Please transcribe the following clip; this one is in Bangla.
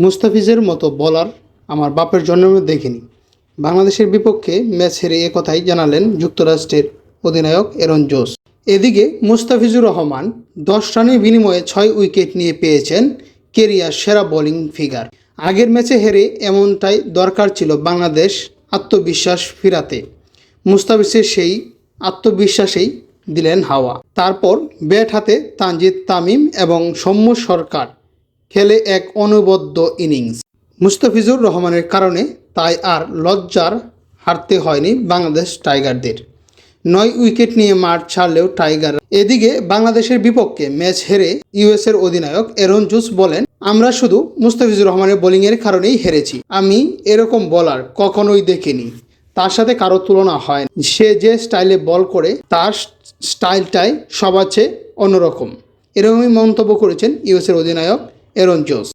মুস্তাফিজের মতো বলার আমার বাপের জন্মে দেখিনি। বাংলাদেশের বিপক্ষে ম্যাচ হেরে এ কথাই জানালেন যুক্তরাষ্ট্রের অধিনায়ক এরন জোস। এদিকে মুস্তাফিজুর রহমান দশ রানের বিনিময়ে ছয় উইকেট নিয়ে পেয়েছেন কেরিয়ার সেরা বোলিং ফিগার আগের ম্যাচে হেরে এমনটাই দরকার ছিল বাংলাদেশ আত্মবিশ্বাস ফিরাতে। মুস্তাফিজের সেই আত্মবিশ্বাসেই দিলেন হাওয়া। তারপর ব্যাট হাতে তানজিদ তামিম এবং সৌম্য সরকার খেলে এক অনবদ্য ইনিংস। মুস্তাফিজুর রহমানের কারণে তাই আর লজ্জার হারতে হয়নি বাংলাদেশ টাইগারদের। নয় উইকেট নিয়ে মাঠ ছাড়লেও টাইগার। এদিকে বাংলাদেশের বিপক্ষে ম্যাচ হেরে ইউএসের অধিনায়ক এরন জুস বলেন, আমরা শুধু মুস্তাফিজুর রহমানের বোলিংয়ের কারণেই হেরেছি। আমি এরকম বলার কখনোই দেখিনি। তার সাথে কারও তুলনা হয় সে যে স্টাইলে বল করে, তার স্টাইলটাই সবার চেয়ে অন্যরকম। এরকমই মন্তব্য করেছেন ইউএসের অধিনায়ক এরন জোস